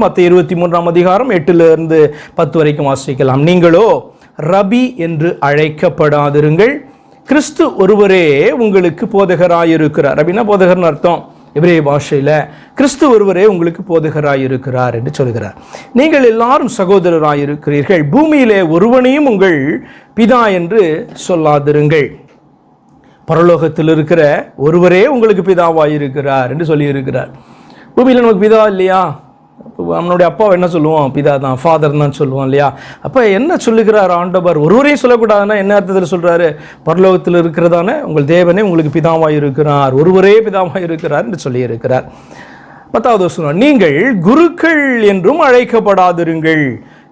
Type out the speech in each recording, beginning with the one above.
மற்ற இருபத்தி மூன்றாம் அதிகாரம் எட்டுல இருந்து பத்து வரைக்கும் வாசிக்கலாம். நீங்களோ ரபி என்று அழைக்கப்படாதிருங்கள். கிறிஸ்து ஒருவரே உங்களுக்கு போதகராயிருக்கிறார். ரபினா போதகர்னு அர்த்தம் இவரே பாஷையில் கிறிஸ்து ஒருவரே உங்களுக்கு போதகராயிருக்கிறார் என்று சொல்கிறார். நீங்கள் எல்லாரும் சகோதரராயிருக்கிறீர்கள். பூமியிலே ஒருவனையும் உங்கள் பிதா என்று சொல்லாதிருங்கள். பரலோகத்தில் இருக்கிற ஒருவரே உங்களுக்கு பிதாவாயிருக்கிறார் என்று சொல்லியிருக்கிறார். பூமியில் நமக்கு பிதா இல்லையா? நம்மளுடைய அப்பா என்ன சொல்லுவோம்? பிதா தான் ஃபாதர் தான் சொல்லுவோம் இல்லையா? அப்போ என்ன சொல்லுகிறார் ஆண்டவர்? ஒருவரையும் சொல்லக்கூடாதுன்னா என்ன அர்த்தத்தில் சொல்கிறாரு பரலோகத்தில் இருக்கிறதான உங்கள் தேவனே உங்களுக்கு பிதாவாக இருக்கிறார். ஒருவரே பிதாவாக இருக்கிறார் என்று சொல்லியிருக்கிறார் பத்தாவது வசனம் நீங்கள் குருக்கள் என்றும் அழைக்கப்படாதிருங்கள்.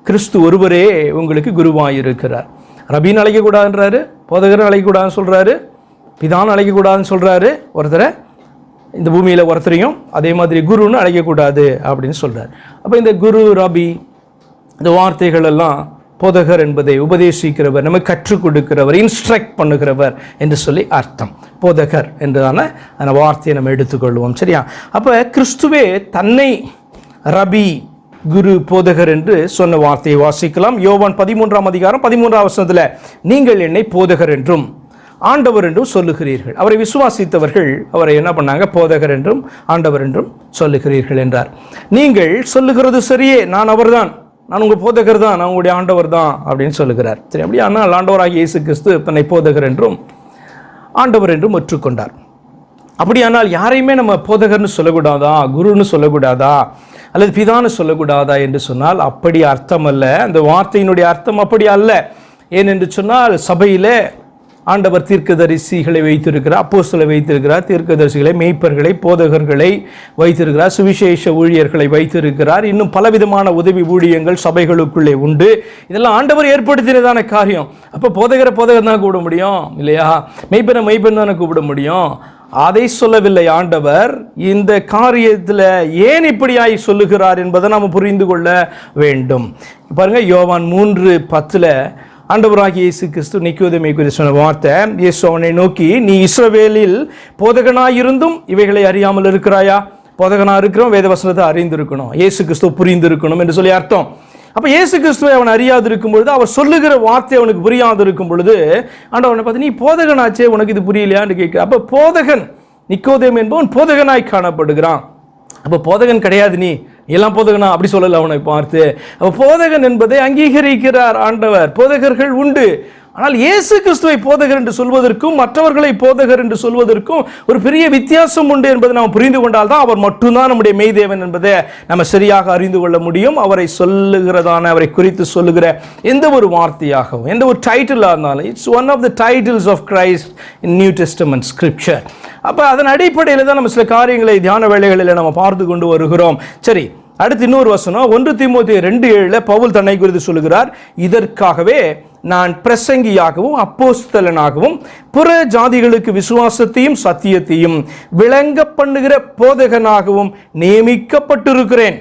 கிறிஸ்து ஒருவரே உங்களுக்கு குருவாயிருக்கிறார் ரபின்னு அழைக்கக்கூடாதுன்றாரு போதகர் அழைக்கக்கூடாதுன்னு சொல்கிறாரு பிதான் அழைக்கக்கூடாதுன்னு சொல்கிறாரு ஒருத்தரை இந்த பூமியில் ஒருத்தரையும் அதே மாதிரி குருன்னு அழைக்கக்கூடாது அப்படின்னு சொல்கிறார் அப்போ இந்த குரு ரபி இந்த வார்த்தைகள் எல்லாம் போதகர் என்பதை உபதேசிக்கிறவர் நமக்கு கற்றுக் கொடுக்கிறவர் இன்ஸ்ட்ரக்ட் பண்ணுகிறவர் என்று சொல்லி அர்த்தம். போதகர் என்றதான அந்த வார்த்தையை நம்ம எடுத்துக்கொள்வோம். சரியா? அப்போ கிறிஸ்துவே தன்னை ரபி குரு போதகர் என்று சொன்ன வார்த்தையை வாசிக்கலாம். யோவான் பதிமூன்றாம் அதிகாரம் பதிமூன்றாம் வசனத்தில் நீங்கள் என்னை போதகர் என்றும் ஆண்டவர் என்றும் சொல்லுகிறீர்கள். அவரை விசுவாசித்தவர்கள் அவரை என்ன பண்ணாங்க? போதகர் என்றும் ஆண்டவர் என்றும் சொல்லுகிறீர்கள் என்றார். நீங்கள் சொல்லுகிறது சரியே நான் அவர்தான். நான் உங்கள் போதகர் தான் நான் உங்களுடைய ஆண்டவர் தான் அப்படின்னு சொல்லுகிறார். சரி அப்படியே ஆனால் ஆண்டவராகிய இயேசு கிறிஸ்து தன்னை போதகர் என்றும் ஆண்டவர் என்றும் ஒற்றுக்கொண்டார். அப்படியானால் யாரையுமே நம்ம போதகர்னு சொல்லக்கூடாதா? குருன்னு சொல்லக்கூடாதா? அல்லது பிதான்னு சொல்லக்கூடாதா என்று சொன்னால் அப்படி அர்த்தம் அல்ல. அந்த வார்த்தையினுடைய அர்த்தம் அப்படி அல்ல. ஏனென்று சொன்னால் சபையில் ஆண்டவர் தீர்க்கதரிசிகளை வைத்திருக்கிறார் அப்போஸ்தலை வைத்திருக்கிறார் தீர்க்கதரிசிகளை மெய்ப்பர்களை போதகர்களை வைத்திருக்கிறார் சுவிசேஷ ஊழியர்களை வைத்திருக்கிறார். இன்னும் பலவிதமான உதவி ஊழியங்கள் சபைகளுக்குள்ளே உண்டு. இதெல்லாம் ஆண்டவர் ஏற்படுத்தினதான காரியம். அப்போ போதகரை போதகர் தான் கூப்பிட முடியும் இல்லையா? மெய்ப்பனை மெய்ப்பன் தானே கூப்பிட முடியும். அதை சொல்லவில்லை ஆண்டவர். இந்த காரியத்தில் ஏன் இப்படியாய் சொல்லுகிறார் என்பதை நாம் புரிந்து கொள்ள வேண்டும். பாருங்க யோவான் மூன்று பத்தில் ஆண்டவராகி இயேசு கிறிஸ்து நிக்கோதமை குறித்து சொன்ன வார்த்தை இயேசு அவனை நோக்கி நீ இஸ்ரவேலில் போதகனாயிருந்தும் இவைகளை அறியாமல் இருக்கிறாயா? போதகனா இருக்கிறோம் வேதவசனத்தை அறிந்திருக்கணும் இயேசு கிறிஸ்துவ புரிந்திருக்கணும் என்று சொல்லி அர்த்தம். அப்போ இயேசு கிறிஸ்துவை அவன் அறியாது இருக்கும் பொழுது அவர் சொல்லுகிற வார்த்தை அவனுக்கு புரியாது இருக்கும் பொழுது ஆண்டவனை பார்த்து நீ போதகனாச்சே உனக்கு இது புரியலையான்னு கேட்க அப்போ போதகன் நிக்கோதேம் என்பவன் போதகனாய் காணப்படுகிறான். அப்போ போதகன் கிடையாது நீ. எல்லாம் போதகனா? அப்படி சொல்லலை அவனை பார்த்து. அப்போ போதகன் என்பதை அங்கீகரிக்கிறார் ஆண்டவர். போதகர்கள் உண்டு. ஆனால் இயேசு கிறிஸ்துவை போதகர் என்று சொல்வதற்கும் மற்றவர்களை போதகர் என்று சொல்வதற்கும் ஒரு பெரிய வித்தியாசம் உண்டு என்பதை நாம் புரிந்து கொண்டால் தான் அவர் மட்டும்தான் நம்முடைய மெய்தேவன் என்பதை நம்ம சரியாக அறிந்து கொள்ள முடியும். அவரை சொல்லுகிறதான அவரை குறித்து சொல்லுகிற எந்த ஒரு வார்த்தையாகவும் எந்த ஒரு டைட்டிலாக இருந்தாலும் it's one of the titles of Christ in New Testament scripture அப்போ அதன் அடிப்படையில் தான் நம்ம சில காரியங்களை தியான வேலைகளில் நம்ம பார்த்து கொண்டு வருகிறோம். சரி அடுத்து இன்னொரு வசனம் ஒன்று தீமோத்தி ரெண்டு ஏழில் பவுல் தன்னை குறித்து சொல்லுகிறார். இதற்காகவே நான் பிரசங்கியாகவும் அப்போஸ்தலனாகவும் புற ஜாதிகளுக்கு விசுவாசத்தையும் சத்தியத்தையும் விளங்க பண்ணுகிற போதகனாகவும் நியமிக்கப்பட்டிருக்கிறேன்.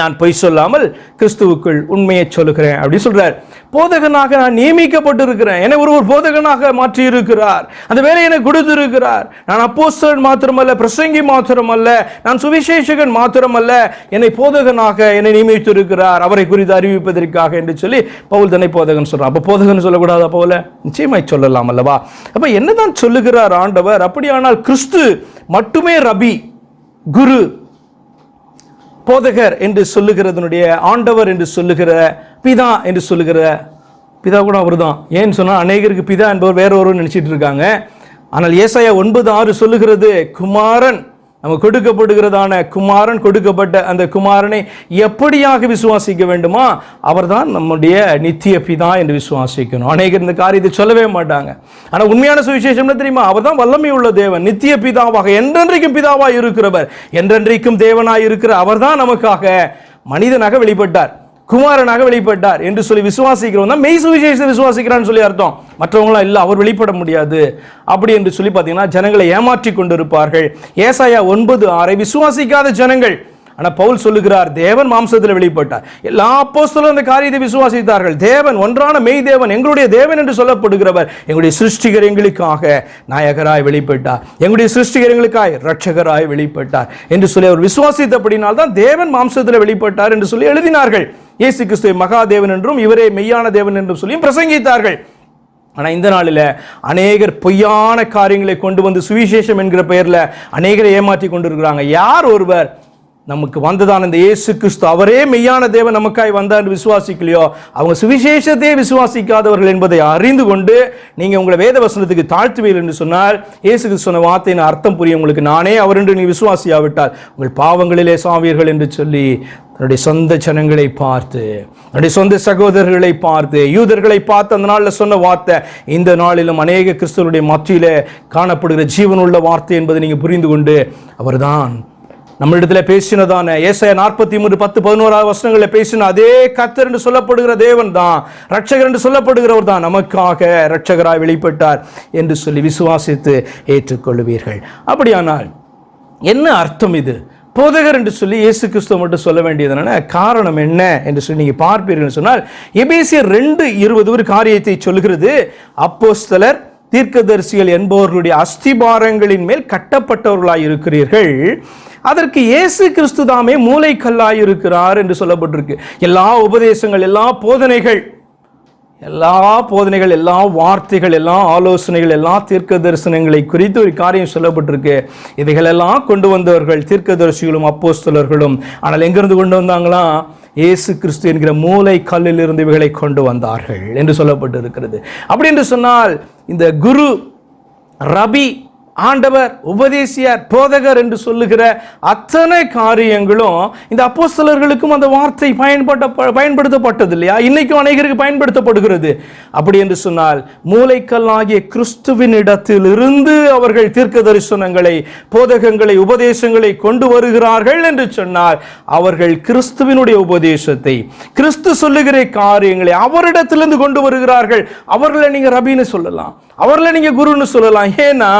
நான் பொய் சொல்லாமல் கிறிஸ்துவுக்குள் உண்மையை சொல்லுகிறேன் அப்படி சொல்றார். போதகனாக நான் நியமிக்கப்பட்டிருக்கிறேன். என்னை ஒரு ஒரு போதகனாக மாற்றி இருக்கிறார் அந்த வேலையை எனக்கு கொடுத்திருக்கிறார். நான் அப்போஸ்தன் மாத்திரமல்ல பிரசங்கி மாத்திரமல்ல நான் சுவிசேஷகன் மாத்திரமல்ல. என்னை போதகனாக என்னை நியமித்திருக்கிறார். அவரை குறித்து அறிவிப்பதற்காக என்று சொல்லி பவுல் தன்னை போதகன் சொல்றான். அப்போ போதகன் சொல்லக்கூடாது போல நிச்சயமாய் சொல்லலாம் அல்லவா? அப்ப என்னதான் சொல்லுகிறார் ஆண்டவர்? அப்படியானால் கிறிஸ்து மட்டுமே ரபி குரு போதகர் என்று சொல்லுகிறதனுடைய ஆண்டவர் என்று சொல்லுகிற பிதா என்று சொல்லுகிற பிதா கூட அவர் தான் ஏன்னு சொன்னால் அநேகருக்கு பிதா என்பவர் வேற நினச்சிட்டு இருக்காங்க. ஆனால் ஏசாயா ஒன்பது ஆறு சொல்லுகிறது குமாரன் நம்ம கொடுக்கப்படுகிறதான குமாரன் கொடுக்கப்பட்ட அந்த குமாரனை எப்படியாக விசுவாசிக்க வேண்டுமா? அவர்தான் நம்முடைய நித்திய பிதா என்று விசுவாசிக்கணும். அநேகர் இந்த காரியத்தை சொல்லவே மாட்டாங்க. ஆனால் உண்மையான சுவிசேஷம் என்ன தெரியுமா? அவர் தான் வல்லமை உள்ள தேவன் நித்திய பிதாவாக என்றென்றைக்கும் பிதாவாக இருக்கிறவர் என்றென்றைக்கும் தேவனாக இருக்கிற அவர்தான் நமக்காக மனிதனாக வெளிப்பட்டார். குமாரனாக வெளிப்பட்டார் என்று சொல்லி விசுவாசிக்கிறவன் தான் மெய் சுவிசேஷத்தை விசுவாசிக்கிறான்னு சொல்லி அர்த்தம். மற்றவங்களாம் இல்லை அவர் வெளிப்பட முடியாது. அப்படி என்று சொல்லி பார்த்தீங்கன்னா ஜனங்களை ஏமாற்றி கொண்டிருப்பார்கள். ஏசாயா ஒன்பது ஆறை விசுவாசிக்காத ஜனங்கள். ஆனால் பவுல் சொல்லுகிறார் தேவன் மாம்சத்தில் வெளிப்பட்டார். எல்லா அப்போஸ்தலும் அந்த காரியத்தை விசுவாசித்தார்கள். தேவன் ஒன்றான மெய் தேவன் எங்களுடைய தேவன் என்று சொல்லப்படுகிறவர். எங்களுடைய சிருஷ்டிகர் எங்களுக்காக நாயகராய் வெளிப்பட்டார். எங்களுடைய சிருஷ்டிகர் எங்களுக்காய் ரட்சகராய் வெளிப்பட்டார். என்று சொல்லி அவர் விசுவாசித்தபடினால் தான் தேவன் மாம்சத்தில் வெளிப்பட்டார் என்று சொல்லி எழுதினார்கள். இயேசு கிறிஸ்துவை மகாதேவன் என்றும் இவரே மெய்யான தேவன் என்றும் சொல்லியும் பிரசங்கித்தார்கள். ஆனால் இந்த நாளில் அநேகர் பொய்யான காரியங்களை கொண்டு வந்து சுவிசேஷம் என்கிற பெயரில் அநேகரை ஏமாற்றி கொண்டிருக்கிறாங்க. யார் ஒருவர்? நமக்கு வந்ததான இந்த இயேசு கிறிஸ்து. அவரே மெய்யான தேவன் நமக்காய் வந்தார் என்று விசுவாசிக்கலையோ? அவங்க சுவிசேஷத்தையே விசுவாசிக்காதவர்கள் என்பதை அறிந்து கொண்டு நீங்கள் உங்களை வேத வசனத்துக்கு தாழ்த்துவீர்கள் என்று சொன்னால் இயேசு கிறிஸ்து சொன்ன வார்த்தையின் அர்த்தம் புரியும் உங்களுக்கு. நானே அவர் என்று நீ விசுவாசியாவிட்டால் உங்கள் பாவங்களிலே சாவீர்கள் என்று சொல்லி தன்னுடைய சொந்த ஜனங்களை பார்த்து தன்னுடைய சொந்த சகோதரர்களை பார்த்து யூதர்களை பார்த்து அந்த நாளில் சொன்ன வார்த்தை இந்த நாளிலும் அநேக கிறிஸ்தவருடைய மத்தியில் காணப்படுகிற ஜீவனுள்ள வார்த்தை என்பதை நீங்கள் புரிந்து கொண்டு அவர்தான் நம்மளிடத்தில் பேசினதான ஏசாய நாற்பத்தி மூன்று பத்து பதினோராவது வசனங்களில் பேசின அதே கத்தர் என்று சொல்லப்படுகிற தேவன் தான் ரட்சகர் என்று சொல்லப்படுகிறவர் தான் நமக்காக ரட்சகராய் வெளிப்பட்டார் என்று சொல்லி விசுவாசித்து ஏற்றுக்கொள்வீர்கள். அப்படியானால் என்ன அர்த்தம் இது? போதகர் என்று சொல்லி இயேசு கிறிஸ்துவ மட்டும் சொல்ல வேண்டியது காரணம் என்ன என்று சொல்லி நீங்கள் பார்ப்பீர்கள் சொன்னால் எபேசியர் ரெண்டு இருபது ஒரு காரியத்தை சொல்கிறது அப்போஸ்தலர் தீர்க்கதரிசிகள் என்பவர்களுடைய அஸ்திபாரங்களின் மேல் கட்டப்பட்டவர்களாய் இருக்கிறீர்கள் அதற்கு இயேசு கிறிஸ்து தாமே மூளைக்கல்லாயிருக்கிறார் என்று சொல்லப்பட்டிருக்கு. எல்லா உபதேசங்கள் எல்லா போதனைகள் எல்லா போதனைகள் எல்லா வார்த்தைகள் எல்லா ஆலோசனைகள் எல்லா தீர்க்க தரிசனங்களை குறித்து ஒரு காரியம் சொல்லப்பட்டிருக்கு. இதைகளெல்லாம் கொண்டு வந்தவர்கள் தீர்க்கதரிசிகளும் அப்போஸ்தலர்களும். ஆனால் எங்கிருந்து கொண்டு வந்தாங்களாம் இயேசு கிறிஸ்து என்கிற மூளை கல்லில் இருந்து இவைகளை கொண்டு வந்தார்கள் என்று சொல்லப்பட்டு இருக்கிறது அப்படி என்று சொன்னால் இந்த குரு ரபி ஆண்டவர் உபதேசியார் போதகர் என்று சொல்லுகிற அத்தனை காரியங்களும் இந்த அப்போஸ்தலர்களுக்கும் அந்த வார்த்தை பயன்பட்ட பயன்படுத்தப்பட்டது இல்லையா இன்னைக்கும் அநேகருக்கு பயன்படுத்தப்படுகிறது. அப்படி என்று சொன்னால் மூளைக்கல்லாகிய கிறிஸ்துவின் இடத்தில் இருந்து அவர்கள் தீர்க்க தரிசனங்களை போதகங்களை உபதேசங்களை கொண்டு வருகிறார்கள் என்று சொன்னால் அவர்கள் கிறிஸ்துவினுடைய உபதேசத்தை கிறிஸ்து சொல்லுகிற காரியங்களை அவரிடத்திலிருந்து கொண்டு வருகிறார்கள். அவர்களை நீங்கள் ரபின்னு சொல்லலாம். அவர்களை நீங்கள் குருன்னு சொல்லலாம். ஏன்னா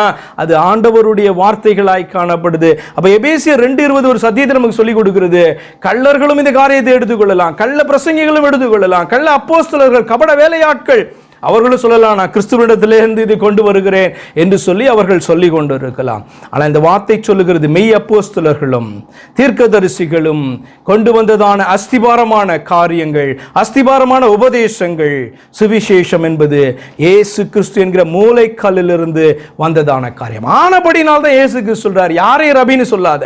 அது ஆண்டவருடைய வார்த்தைகளாய் காணப்படுது. அப்போ எபேசியர் ரெண்டு இருபது ஒரு சத்தியத்தை நமக்கு சொல்லிக் கொடுக்கிறது. கள்ளர்களும் இந்த காரியத்தை எடுத்துக்கொள்ளலாம் கள்ள பிரசங்கிகளும் எடுத்துக்கொள்ளலாம் கள்ள அப்போஸ்தலர்கள் கபட வேலையாட்கள் அவர்களும் சொல்லலாம் நான் கிறிஸ்துவனிடத்திலிருந்து இதை கொண்டு வருகிறேன் என்று சொல்லி அவர்கள் சொல்லி கொண்டு இருக்கலாம் ஆனால் இந்த வார்த்தை சொல்லுகிறது மெய் அப்போஸ்தலர்களும் தீர்க்கதரிசிகளும் கொண்டு வந்ததான அஸ்திபாரமான காரியங்கள் அஸ்திபாரமான உபதேசங்கள் சுவிசேஷம் என்பது இயேசு கிறிஸ்து என்கிற மூளைக்கல்லிலிருந்து வந்ததான காரியம். ஆனபடினால் தான் ஏசு கிறிஸ்து சொல்றார் யாரையும் ரபின்னு சொல்லாத.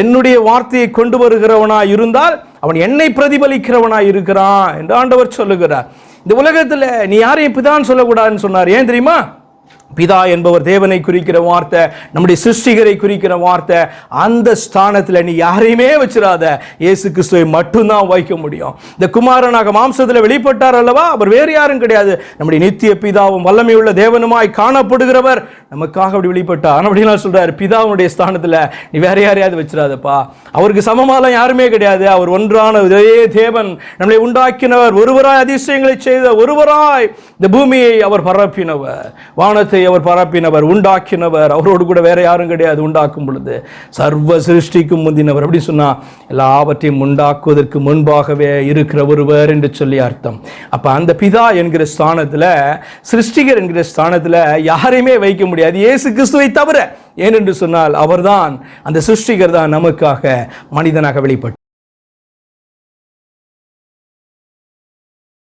என்னுடைய வார்த்தையை கொண்டு வருகிறவனாய் இருந்தால் அவன் என்னை பிரதிபலிக்கிறவனாய் இருக்கிறான் என்று ஆண்டவர் சொல்லுகிறார். இந்த உலகத்தில் நீ யாரையும் பிதான்னு சொல்லக்கூடாதுன்னு சொன்னார். ஏன் தெரியுமா? பிதா என்பவர் தேவனை குறிக்கிற வார்த்தை நம்முடைய சிருஷ்டிகரை குறிக்கிற வார்த்தை அந்த ஸ்தானத்தில் நீ யாரையுமே வச்சிடாத இயேசு கிறிஸ்துவை மட்டும்தான் வைக்க முடியும். இந்த குமாரனாக மாம்சத்தில் வெளிப்பட்டார் அல்லவா? அவர் வேறு யாரும் கிடையாது. நம்முடைய நித்திய பிதாவும் வல்லமையுள்ள தேவனுமாய் காணப்படுகிறவர். நமக்காக அப்படி வெளிப்பட்டார். அப்படின்னா சொல்றாரு பிதாவுடைய ஸ்தானத்தில் நீ வேற யாரையாவது வச்சிடாதப்பா அவருக்கு சமமாலாம் யாருமே கிடையாது. அவர் ஒன்றான இதே தேவன். நம்மளை உண்டாக்கினவர். ஒருவராய் அதிசயங்களை செய்த ஒருவராய் இந்த பூமியை அவர் பரப்பினவர். வானத்தை அவர் பரப்பினவர் உண்டாக்கினவர். அவரோடு கூட வேற யாரும் கிடையாது உண்டாக்கும் பொழுது. சர்வ சிருஷ்டிக்கும் முந்தினவர். அப்படி சொன்னா எல்லாவற்றையும் உண்டாக்குவதற்கு முன்பாகவே இருக்கிற ஒருவர் என்று சொல்லி அர்த்தம். அப்ப அந்த பிதா என்கிற ஸ்தானத்துல சிருஷ்டிகர் என்கிற ஸ்தானத்துல யாரையுமே வைக்க முடியாது. இயேசு கிறிஸ்துவை தவிர. ஏனென்று சொன்னால் அவர்தான் அந்த சிருஷ்டிகர் தான் நமக்காக மனிதனாக வெளிப்பட்டார்.